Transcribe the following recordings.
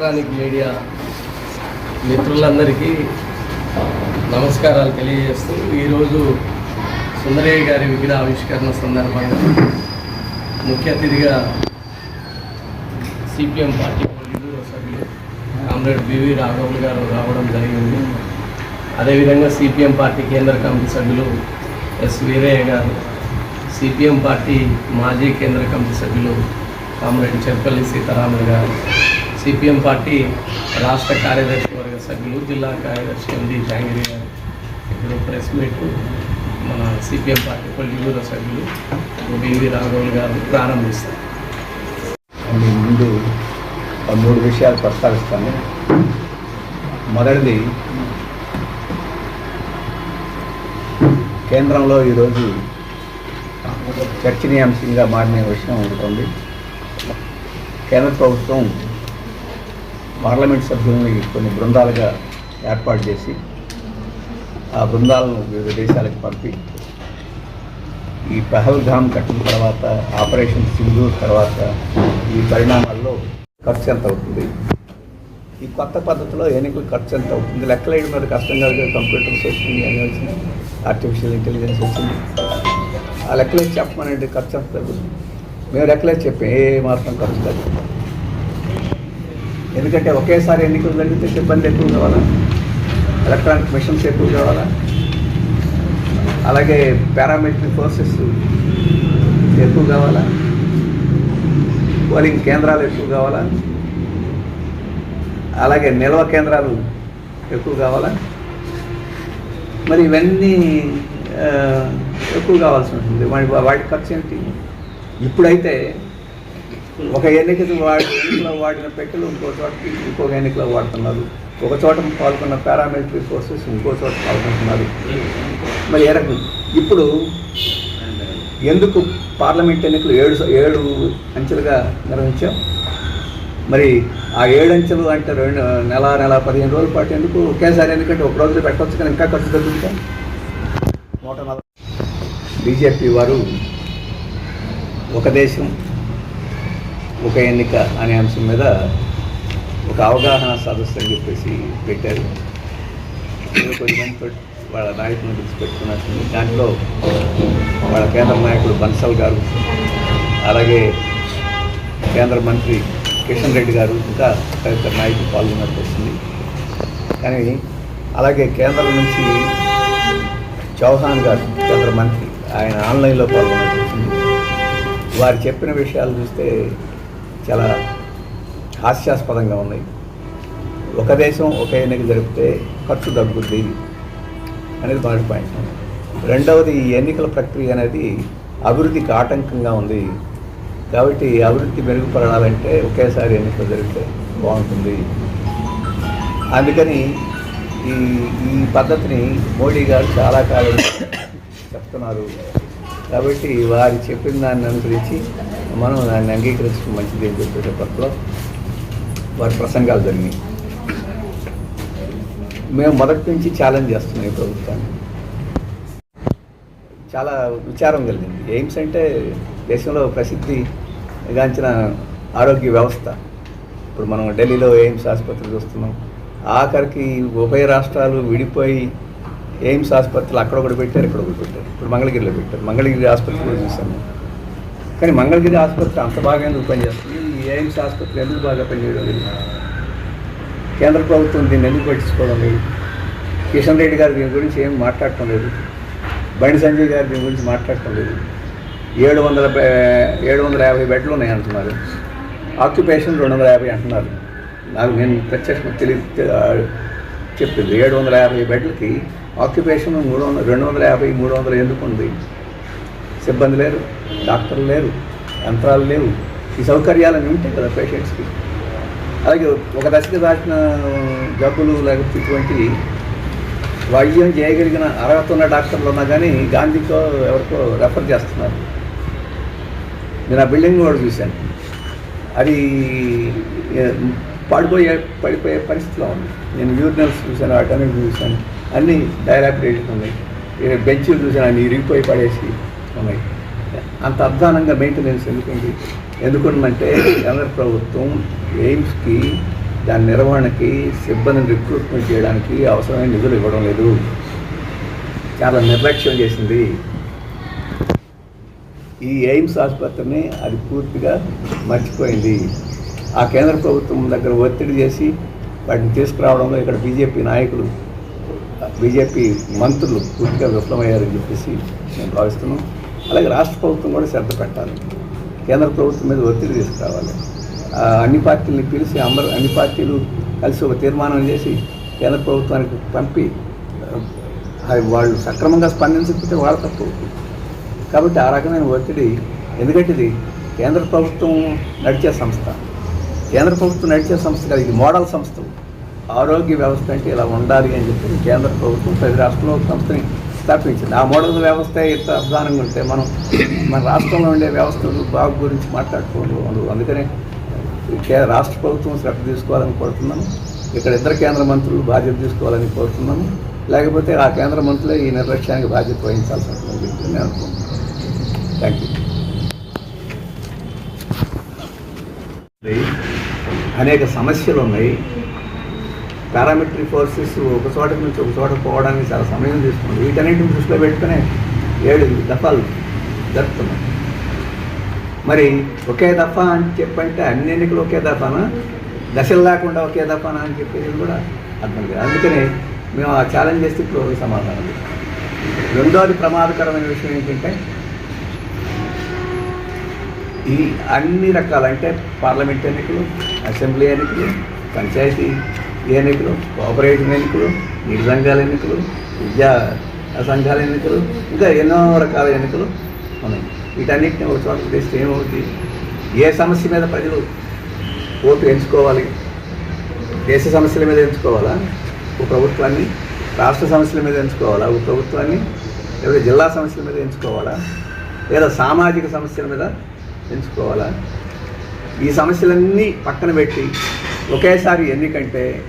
Electronic media మిత్రులందరికీ నమస్కారాలు తెలియజేస్తూ ఈరోజు సుందరయ్య గారి విగ్రహ ఆవిష్కరణ సందర్భంగా ముఖ్య అతిథిగా సిపిఎం పార్టీ పొలిట్యూరో సభ్యులు కామ్రేడ్ బివి రాఘవులు గారు రావడం జరిగింది. అదేవిధంగా సిపిఎం పార్టీ కేంద్ర కమిటీ సభ్యులు ఎస్ వీరయ్య గారు సిపిఎం పార్టీ మాజీ కేంద్ర కమిటీ సభ్యులు కామ్రేడ్ చెర్పల్లి సీతారాములు గారు సిపిఎం పార్టీ రాష్ట్ర కార్యదర్శి వర్గ సభ్యులు జిల్లా కార్యదర్శి ఎండి జాంగిరి గారు. ఇప్పుడు ప్రెస్ మీట్ మన సిపిఎం పార్టీ పొలిట్యూరో సభ్యులు బివి రాఘవులు గారు ప్రారంభిస్తారు. మీ ముందు మూడు విషయాలు ప్రస్తావిస్తాను. మొదటిది కేంద్రంలో ఈరోజు చర్చనీయాంశంగా మారిన విషయం ఉంటుంది కేంద్ర ప్రభుత్వం పార్లమెంట్ సభ్యుల్ని కొన్ని బృందాలుగా ఏర్పాటు చేసి ఆ బృందాలను వివిధ దేశాలకు పంపి ఈ పహల్గామ్ కట్టిన తర్వాత ఆపరేషన్ సింధూర్ తర్వాత ఈ పరిణామాల్లో ఖర్చు ఎంత అవుతుంది? ఈ కొత్త పద్ధతిలో ఎన్నికలు ఖర్చు ఎంత అవుతుంది? లెక్కలేయడం మీద కష్టంగా కంప్యూటర్స్ వచ్చింది అని ఆర్టిఫిషియల్ ఇంటెలిజెన్స్ వచ్చింది. ఆ లెక్కలేసి చెప్పమనండి ఖర్చు ఎంత తగ్గుతుంది? మేము లెక్కలేసి చెప్పాం ఏ మాత్రం ఖర్చు తగ్గుతుంది? ఎందుకంటే ఒకేసారి ఎన్నికలు జరిగితే సిబ్బంది ఎక్కువ కావాలా? ఎలక్ట్రానిక్ మిషన్స్ ఎక్కువ కావాలా? అలాగే పారామిలిటరీ ఫోర్సెస్ ఎక్కువ కావాలా? పోలింగ్ కేంద్రాలు ఎక్కువ కావాలా? అలాగే నిల్వ కేంద్రాలు ఎక్కువ కావాలా? మరి ఇవన్నీ ఎక్కువ కావాల్సి ఉంటుంది. వాటి వాటి ఖర్చు ఏంటి? ఇప్పుడైతే ఒక ఎన్నికకి వాడి వాడిన పెట్టెలు ఇంకో చోటకి ఇంకొక ఎన్నికలో వాడుతున్నారు. ఒక చోట పాల్గొన్న పారామిలిటరీ ఫోర్సెస్ ఇంకో చోట పాల్గొంటున్నారు. మరి ఏ రకం? ఇప్పుడు ఎందుకు పార్లమెంట్ ఎన్నికలు ఏడు ఏడు అంచెలుగా నిర్వహించాం? మరి ఆ ఏడు అంచెలు అంటే రెండు నెల నెల పదిహేను రోజుల పాటు ఎందుకు ఒకేసారి ఎందుకంటే ఒక రోజులో పెట్టవచ్చు కానీ ఇంకా ఖర్చు తగ్గుతుంది నూట నలభై బీజేపీ వారు ఒక దేశం ఒక ఎన్నిక అనే అంశం మీద ఒక అవగాహన సదస్సు అని చెప్పేసి పెట్టారు. కొంచెం వాళ్ళ నాయకులను పిలిచిపెట్టుకున్నట్టుంది దాంట్లో వాళ్ళ కేంద్ర నాయకుడు బన్సల్ గారు అలాగే కేంద్ర మంత్రి కిషన్ రెడ్డి గారు ఇంకా తదితర నాయకులు పాల్గొన్నట్టు వస్తుంది. కానీ అలాగే కేంద్రం నుంచి చౌహాన్ గారు కేంద్ర మంత్రి ఆయన ఆన్లైన్లో పాల్గొన్నట్టు వచ్చింది వారు చెప్పిన విషయాలు చూస్తే చాలా హాస్యాస్పదంగా ఉన్నాయి. ఒక దేశం ఒక ఎన్నిక జరిపితే ఖర్చు తగ్గుద్ది అనేది మొదటి పాయింట్. రెండవది ఈ ఎన్నికల ప్రక్రియ అనేది అభివృద్ధికి ఆటంకంగా ఉంది. కాబట్టి అభివృద్ధి మెరుగుపడాలంటే ఒకేసారి ఎన్నికలు జరిగితే బాగుంటుంది. అందుకని ఈ ఈ పద్ధతిని మోడీ గారు చాలా కాలం చెప్తున్నారు. కాబట్టి వారు చెప్పిన దాన్ని అనుసరించి మనం దాన్ని అంగీకరించడం మంచిది అని చెప్పేటప్పట్లో పట్ల వారి ప్రసంగాలు జరిగినాయి. మేము మొదటి నుంచి ఛాలెంజ్ చేస్తున్నాం ఈ ప్రభుత్వాన్ని. చాలా విచారం కలిగింది. ఎయిమ్స్ అంటే దేశంలో ప్రసిద్ధి గాంచిన ఆరోగ్య వ్యవస్థ. ఇప్పుడు మనం ఢిల్లీలో ఎయిమ్స్ ఆసుపత్రి చూస్తున్నాం. ఆఖరికి ఉభయ రాష్ట్రాలు విడిపోయి ఎయిమ్స్ ఆసుపత్రులు అక్కడ ఒకటి పెట్టారు ఇక్కడ ఒకటి పెట్టారు. ఇప్పుడు మంగళగిరిలో పెట్టారు. మంగళగిరి ఆసుపత్రిలో చూసాము కానీ మంగళగిరి ఆసుపత్రి అంత బాగా ఎందుకు పనిచేస్తుంది? ఈ ఎయిమ్స్ ఆసుపత్రి ఎందుకు బాగా పనిచేయడం లేదు? కేంద్ర ప్రభుత్వం దీన్ని ఎందుకు పట్టించుకోవడం లేదు? కిషన్ రెడ్డి గారు దీని గురించి ఏం మాట్లాడటం లేదు? బండి సంజయ్ గారు దీని గురించి మాట్లాడటం లేదు? ఏడు వందల బె- ఏడు వందల యాభై బెడ్లు ఉన్నాయి అంటున్నారు. ఆక్యుపేషన్ రెండు వందల యాభై అంటున్నారు. నాకు నేను ప్రత్యక్ష తెలియ చెప్పింది. ఏడు వందల యాభై బెడ్లకి ఆక్యుపేషన్ మూడు వందల రెండు వందల యాభై మూడు వందలు ఎందుకు ఉంది? సిబ్బంది లేరు డాక్టర్లు లేరు యంత్రాలు లేవు. ఈ సౌకర్యాలన్నీ ఉంటాయి కదా పేషెంట్స్కి అలాగే ఒక దశకు దాటిన జబ్బులు లేకపోతే ఇటువంటి వైద్యం చేయగలిగిన అర్హత ఉన్న డాక్టర్లు ఉన్నా కానీ గాంధీకో ఎవరికో రెఫర్ చేస్తున్నారు. నేను ఆ బిల్డింగ్ కూడా చూశాను. అది పడిపోయే పడిపోయే పరిస్థితిలో ఉంది. నేను యూరినల్స్ చూశాను వాటన్నిటి చూశాను. అన్నీ డైలాపిడేషన్ ఉన్నాయి. బెంచ్లు బెంచీలు చూశాను అన్ని ఇరిగిపోయి పడేసి ఉన్నాయి అంత అధ్వానంగా మెయింటెనెన్స్ ఎందుకండి ఎందుకంటే కేంద్ర ప్రభుత్వం ఎయిమ్స్కి దాని నిర్వహణకి సిబ్బందిని రిక్రూట్మెంట్ చేయడానికి అవసరమైన నిధులు ఇవ్వడం లేదు. చాలా నిర్లక్ష్యం చేసింది. ఈ ఎయిమ్స్ ఆసుపత్రిని అది పూర్తిగా మర్చిపోయింది. ఆ కేంద్ర ప్రభుత్వం దగ్గర ఒత్తిడి చేసి వాటిని తీసుకురావడంలో ఇక్కడ బీజేపీ నాయకులు బీజేపీ మంత్రులు పూర్తిగా విఫలమయ్యారని చెప్పేసి నేను భావిస్తున్నాను. అలాగే రాష్ట్ర ప్రభుత్వం కూడా శ్రద్ధ పెట్టాలి. కేంద్ర ప్రభుత్వం మీద ఒత్తిడి తీసుకురావాలి. ఆ, అన్ని పార్టీలని పిలిచి అందరూ అన్ని పార్టీలు కలిసి ఒక తీర్మానం చేసి కేంద్ర ప్రభుత్వానికి పంపి వాళ్ళు సక్రమంగా స్పందించకపోతే వాళ్ళ తప్పు. కాబట్టి ఆ రకమైన ఒత్తిడి ఎందుకంటే ఇది కేంద్ర ప్రభుత్వం నడిచే సంస్థ. కేంద్ర ప్రభుత్వం నడిచే సంస్థ కాదు ఇది మోడల్ సంస్థ. ఆరోగ్య వ్యవస్థ అంటే ఇలా ఉండాలి అని చెప్పి కేంద్ర ప్రభుత్వం ప్రతి రాష్ట్రంలో సంస్థని స్థాపించింది. ఆ మోడల్ వ్యవస్థ ఇంత అధ్వానంగా ఉంటే మనం మన రాష్ట్రంలో ఉండే వ్యవస్థలు బాగు గురించి మాట్లాడుకోవడం అందుకనే రాష్ట్ర ప్రభుత్వం శ్రద్ధ తీసుకోవాలని కోరుతున్నాను. ఇక్కడ ఇద్దరు కేంద్ర మంత్రులు బాధ్యత తీసుకోవాలని కోరుతున్నాను. లేకపోతే ఆ కేంద్ర మంత్రులే ఈ నిర్లక్ష్యానికి బాధ్యత వహించాల్సి ఉంటుందని చెప్పి నేను అనుకుంటున్నాను. థ్యాంక్ యూ అనేక సమస్యలు ఉన్నాయి. పారామిలిటరీ ఫోర్సెస్ ఒక చోట నుంచి ఒక చోట పోవడానికి చాలా సమయం తీసుకుంది. వీటన్నింటిని దృష్టిలో పెట్టుకునే ఏడు దఫాలు జరుపుతున్నాయి. మరి ఒకే దఫా అని చెప్పంటే అన్ని ఎన్నికలు ఒకే దఫానా? దశలు లేకుండా ఒకే దఫానా అని చెప్పేది కూడా అర్థం లేదు అందుకని మేము ఆ ఛాలెంజ్ చేస్తే ఇప్పుడు సమాధానం రెండోది ప్రమాదకరమైన విషయం ఏంటంటే ఈ అన్ని రకాలంటే పార్లమెంట్ ఎన్నికలు అసెంబ్లీ ఎన్నికలు పంచాయతీ ఎన్నికలు కోఆపరేటివ్ ఎన్నికలు నీటి సంఘాల ఎన్నికలు విద్యా సంఘాల ఎన్నికలు ఇంకా ఎన్నో రకాల ఎన్నికలు ఉన్నాయి. వీటన్నిటిని ఒక చోట చేస్తే ఏమవుతుంది ఏ సమస్య మీద ప్రజలు ఓటు ఎంచుకోవాలి? దేశ సమస్యల మీద ఎంచుకోవాలా? ఒక ప్రభుత్వాన్ని రాష్ట్ర సమస్యల మీద ఎంచుకోవాలా? ఒక ప్రభుత్వాన్ని లేదా జిల్లా సమస్యల మీద ఎంచుకోవాలా? లేదా సామాజిక సమస్యల మీద ఎంచుకోవాలా? ఈ సమస్యలన్నీ పక్కన పెట్టి ఒకేసారి ఎన్నికంటే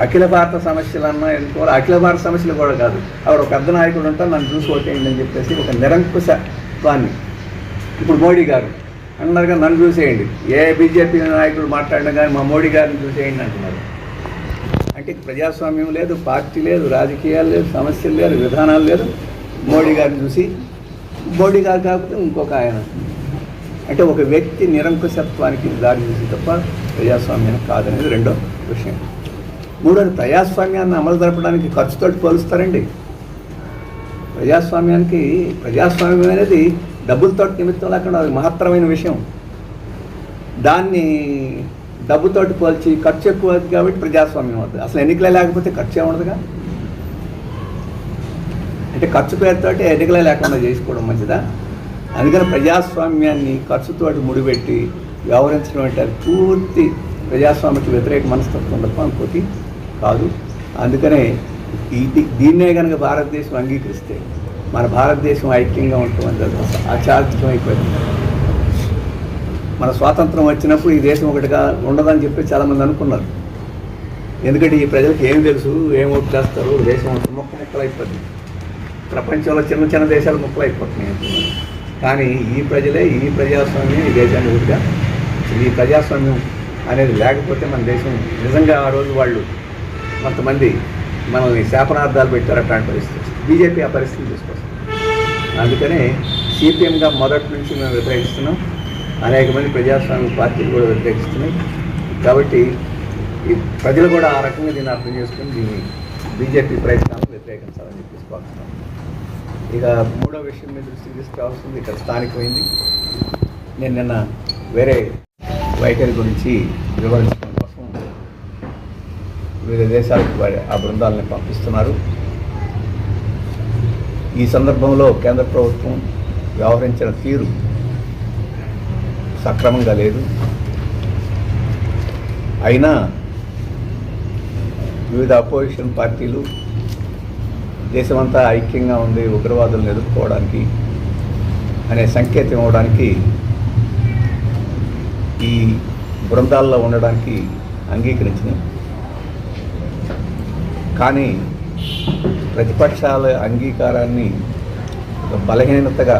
అఖిల భారత సమస్యలన్నా ఎన్నుకోవాలి అఖిల భారత సమస్యలు కూడా కాదు. ఆవిడ ఒక పెద్ద నాయకుడు ఉంటారు నన్ను చూసి ఓటేయండి అని చెప్పేసి ఒక నిరంకుశత్వాన్ని. ఇప్పుడు మోడీ గారు అన్నారుగా నన్ను చూసేయండి. ఏ బీజేపీ నాయకుడు మాట్లాడడం కానీ మా మోడీ గారిని చూసేయండి అంటున్నారు. అంటే ప్రజాస్వామ్యం లేదు పార్టీ లేదు రాజకీయాలు లేదు సమస్యలు లేదు విధానాలు లేదు. మోడీ గారిని చూసి మోడీ గారు కాకపోతే ఇంకొక ఆయన. అంటే ఒక వ్యక్తి నిరంకుశత్వానికి దారి చూసి తప్ప ప్రజాస్వామ్యం కాదనేది రెండో విషయం. మూడోది ప్రజాస్వామ్యాన్ని అమలు జరపడానికి ఖర్చుతోటి పోలుస్తారండి. ప్రజాస్వామ్యానికి ప్రజాస్వామ్యం అనేది డబ్బులతో నిమిత్తం లేకుండా అది మహత్తరమైన విషయం. దాన్ని డబ్బుతోటి పోల్చి ఖర్చు ఎక్కువ కాబట్టి ప్రజాస్వామ్యం అవుతుంది అసలు ఎన్నికలే లేకపోతే ఖర్చు ఏముండదుగా అంటే ఖర్చు పేరుతోటి ఎన్నికలే లేకుండా చేసుకోవడం మంచిదా? అందుకని ప్రజాస్వామ్యాన్ని ఖర్చుతోటి ముడిపెట్టి వ్యవహరించడం అంటే అది పూర్తి ప్రజాస్వామ్యకి వ్యతిరేక మనస్తత్వం తప్ప ఇంకోటి కాదు. అందుకనే ఇది దీన్నే కనుక భారతదేశం అంగీకరిస్తే మన భారతదేశం ఐక్యంగా ఉంటుంది అది అయిపోయింది మన స్వాతంత్రం వచ్చినప్పుడు ఈ దేశం ఒకటిగా ఉండదని చెప్పి చాలామంది అనుకున్నారు. ఎందుకంటే ఈ ప్రజలకు ఏం తెలుసు ఏం ఓటు చేస్తారు దేశం అంతా ముక్క ముక్కలు అయిపోతుంది ప్రపంచంలో చిన్న చిన్న దేశాలు ముక్కలు అయిపోతున్నాయి కానీ ఈ ప్రజలే ఈ ప్రజాస్వామ్యం ఈ దేశాన్ని ఊరిగా ఈ ప్రజాస్వామ్యం అనేది లేకపోతే మన దేశం నిజంగా ఆ రోజు వాళ్ళు కొంతమంది మనల్ని శాపనార్థాలు పెట్టారు అట్లాంటి పరిస్థితి బీజేపీ ఆ పరిస్థితిని తీసుకొస్తుంది. అందుకనే సిపిఎంగా మొదటి నుంచి మేము వ్యతిరేకిస్తున్నాం. అనేక మంది ప్రజాస్వామ్య పార్టీలు కూడా వ్యతిరేకిస్తున్నాయి. కాబట్టి ఈ ప్రజలు కూడా ఆ రకంగా దీన్ని అర్థం చేసుకుని దీన్ని బీజేపీ ప్రయత్నాలను వ్యతిరేకించాలని చెప్పేసి కోరుతున్నాం. ఇక మూడో విషయం మీద దృష్టి తీసుకురావాల్సింది ఇక్కడ స్థానికమైంది నేను నిన్న వేరే వైఖరి గురించి వివరించాను వివిధ దేశాలకు వారి- ఆ బృందాలని పంపిస్తున్నారు. ఈ సందర్భంలో కేంద్ర ప్రభుత్వం వ్యవహరించిన తీరు సక్రమంగా లేదు. అయినా వివిధ అపోజిషన్ పార్టీలు దేశమంతా ఐక్యంగా ఉంది ఉగ్రవాదులను ఎదుర్కోవడానికి అనే సంకేతం ఇవ్వడానికి ఈ బృందాల్లో ఉండడానికి అంగీకరించినాయి. కానీ ప్రతిపక్షాల అంగీకారాన్ని ఒక బలహీనతగా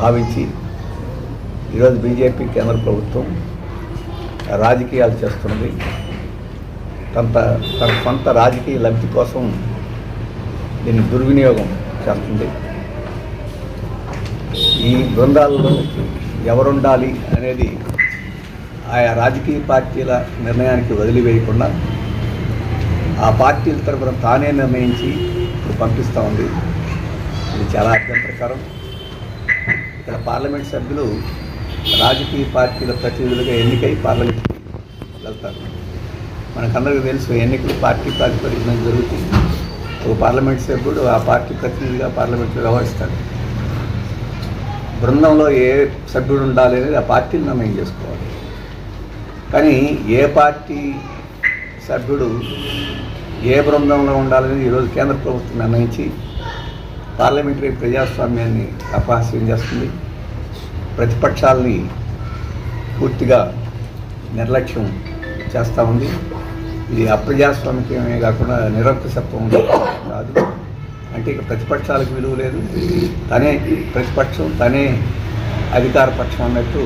భావించి ఈరోజు బీజేపీ కేంద్ర ప్రభుత్వం రాజకీయాలు చేస్తున్నది తన తన సొంత రాజకీయ లబ్ధి కోసం దీన్ని దుర్వినియోగం చేస్తుంది. ఈ బృందాలలో ఎవరుండాలి అనేది ఆయా రాజకీయ పార్టీల నిర్ణయానికి వదిలివేయకుండా ఆ పార్టీల తరఫున తానే నిర్ణయించి ఇప్పుడు పంపిస్తూ ఉంది. ఇది చాలా అభ్యంతరకరం ఇక్కడ పార్లమెంట్ సభ్యులు రాజకీయ పార్టీల ప్రతినిధులుగా ఎన్నికై పార్లమెంట్కి వెళ్తారు. మనకందరికీ తెలుసు ఎన్నికలు పార్టీ ప్రాతిపదికన జరుగుతుంది ఒక పార్లమెంట్ సభ్యుడు ఆ పార్టీ ప్రతినిధిగా పార్లమెంట్లో వ్యవహరిస్తాడు. బృందంలో ఏ సభ్యుడు ఉండాలి అనేది ఆ పార్టీలు నిర్ణయం చేసుకోవాలి. కానీ ఏ పార్టీ సభ్యుడు ఏ బృందంలో ఉండాలని ఈరోజు కేంద్ర ప్రభుత్వం నిర్ణయించి పార్లమెంటరీ ప్రజాస్వామ్యాన్ని అపహాస్యం చేస్తుంది. ప్రతిపక్షాలని పూర్తిగా నిర్లక్ష్యం చేస్తూ ఉంది. ఇది అప్రజాస్వామికమే కాకుండా నిరంకుశత్వం కాదు. అంటే ఇక ప్రతిపక్షాలకు విలువ లేదు. తనే ప్రతిపక్షం తనే అధికార పక్షం అన్నట్టు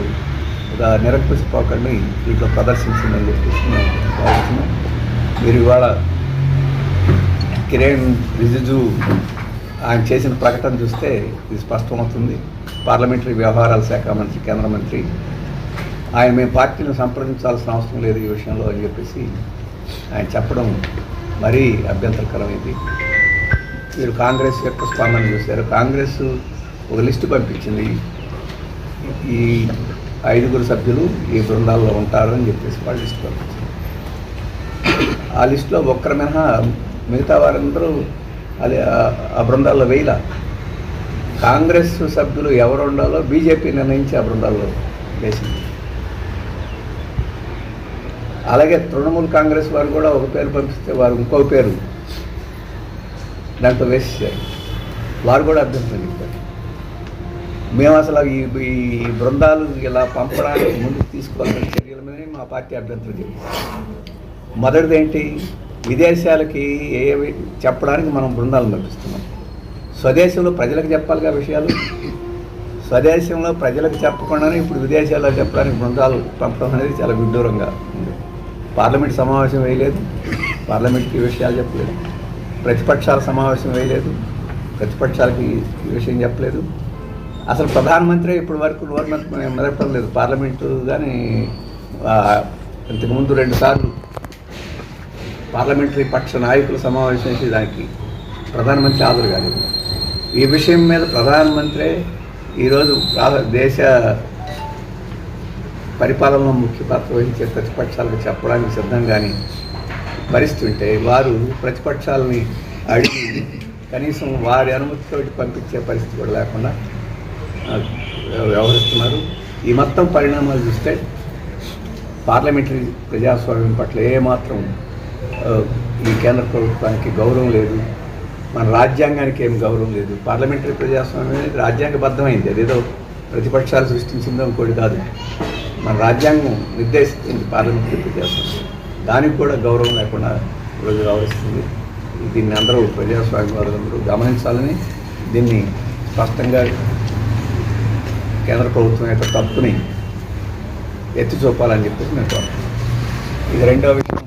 ఒక నిరంకుశ పోకడిని దీంట్లో ప్రదర్శించిందని చెప్పేసి నేను మీరు ఇవాళ కిరణ్ రిజిజు ఆయన చేసిన ప్రకటన చూస్తే ఇది స్పష్టమవుతుంది. పార్లమెంటరీ వ్యవహారాల శాఖ మంత్రి కేంద్ర మంత్రి ఆయన మేము పార్టీని సంప్రదించాల్సిన అవసరం లేదు ఈ విషయంలో అని చెప్పేసి ఆయన చెప్పడం మరీ అభ్యంతరకరమైంది. మీరు కాంగ్రెస్ యొక్క స్పందన చూశారు. కాంగ్రెస్ ఒక లిస్టు పంపించింది. ఈ ఐదుగురు సభ్యులు ఈ బృందాల్లో ఉంటారు అని చెప్పేసి వాళ్ళు లిస్టు పంపించారు. ఆ లిస్టులో ఒక్కరు మినహా మిగతా వారందరూ అది ఆ- బృందాల్లో వేయాల. కాంగ్రెస్ సభ్యులు ఎవరు ఉండాలో బీజేపీ నిర్ణయించి ఆ బృందాల్లో వేసింది. అలాగే తృణమూల్ కాంగ్రెస్ వారు కూడా ఒక పేరు పంపిస్తే వారు ఇంకో పేరు దాంట్లో వేసేసారు వారు కూడా అభ్యర్థులు చెప్పారు మేము అసలు ఈ ఈ బృందాలు ఇలా పంపడానికి ముందుకు తీసుకోవాల్సిన చర్యల మీదనే మా పార్టీ అభ్యర్థులు చెప్పింది. మొదటిది ఏంటి? విదేశాలకి ఏవి చెప్పడానికి మనం బృందాలను పంపిస్తున్నాం స్వదేశంలో ప్రజలకు చెప్పాలిగా విషయాలు? స్వదేశంలో ప్రజలకు చెప్పకుండానే ఇప్పుడు విదేశాల్లో చెప్పడానికి బృందాలు పంపడం అనేది చాలా విడ్డూరంగా ఉంది. పార్లమెంట్ సమావేశం వేయలేదు. పార్లమెంట్కి విషయాలు చెప్పలేదు. ప్రతిపక్షాల సమావేశం వేయలేదు. ప్రతిపక్షాలకి ఈ విషయం చెప్పలేదు. అసలు ప్రధానమంత్రి ఇప్పటి వరకు గవర్నమెంట్ మెదపడం లేదు. పార్లమెంటు కానీ ఇంతకుముందు రెండుసార్లు పార్లమెంటరీ పక్ష నాయకుల సమావేశం చేసి దానికి ప్రధానమంత్రి హాజరు కాలేదు. ఈ విషయం మీద ప్రధానమంత్రి ఈరోజు దేశ పరిపాలనలో ముఖ్య పాత్ర వహించే ప్రతిపక్షాలకు చెప్పడానికి సిద్ధంగాని పరిస్థితి ఉంటే వారు ప్రతిపక్షాలని అడిగి కనీసం వారి అనుమతితో పంపించే పరిస్థితి కూడా లేకుండా వ్యవహరిస్తున్నారు. ఈ మొత్తం పరిణామాలు చూస్తే పార్లమెంటరీ ప్రజాస్వామ్యం పట్ల ఏమాత్రం ఈ కేంద్ర ప్రభుత్వానికి గౌరవం లేదు. మన రాజ్యాంగానికి ఏం గౌరవం లేదు. పార్లమెంటరీ ప్రజాస్వామ్యం అనేది రాజ్యాంగబద్ధమైంది. అదేదో ప్రతిపక్షాలు సృష్టించిందో ఇంకోటి కాదు. మన రాజ్యాంగం నిర్దేశించింది పార్లమెంటరీ ప్రజాస్వామ్యం. దానికి కూడా గౌరవం లేకుండా ఈరోజు వ్యవహరిస్తుంది దీన్ని అందరూ ప్రజాస్వామ్యవాదులందరూ గమనించాలని దీన్ని స్పష్టంగా కేంద్ర ప్రభుత్వం యొక్క తప్పుని ఎత్తి చూపాలని చెప్పేసి నేను ఇది రెండవ విషయం.